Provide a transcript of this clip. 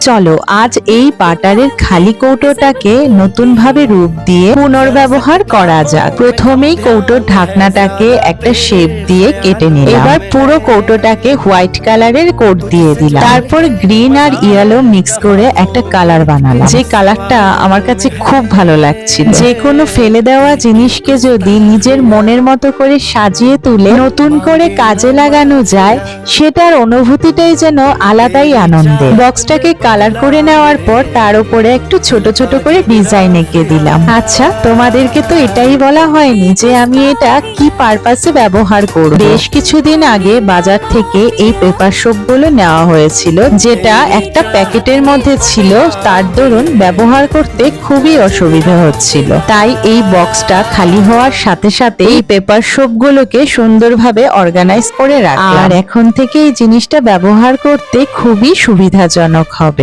চলো, আজ এই বাটারের খালি কৌটোটাকে নতুন ভাবে রূপ দিয়ে পুনর্ব্যবহার করা যাক। প্রথমেই কৌটোর ঢাকনাটাকে একটা শেপ দিয়ে কেটে নিলাম। এবার পুরো কৌটোটাকে হোয়াইট কালারের কোট দিয়ে দিলাম। তারপর গ্রিন আর ইয়েলো মিক্স করে একটা কালার বানালাম। যে কালারটা আমার কাছে খুব ভালো লাগছিল। যে কোনো ফেলে দেওয়া জিনিসকে যদি নিজের মনের মতো করে সাজিয়ে তুলে নতুন করে কাজে লাগানো যায়, সেটার অনুভূতিটাই যেন আলাদাই আনন্দের। বক্সটাকে কালার করে নেওয়ার পর তার উপরে একটু ছোট ছোট করে ডিজাইন এঁকে দিলাম। আচ্ছা তোমাদেরকে তো এটাই বলা হয়নি যে আমি এটা কি পারপাসে ব্যবহার করব। বেশ কিছুদিন আগে বাজার থেকে এই পেপারগুলো নেওয়া হয়েছিল, যেটা একটা প্যাকেটের মধ্যে ছিল। তার দরুন ব্যবহার করতে খুবই অসুবিধা হচ্ছিল। তাই এই বক্সটা খালি হওয়ার সাথে সাথে এই পেপার গুলোকে সুন্দরভাবে অর্গানাইজ করে রাখলাম। আর এখন থেকে এই জিনিসটা ব্যবহার করতে খুবই সুবিধাজনক হবে।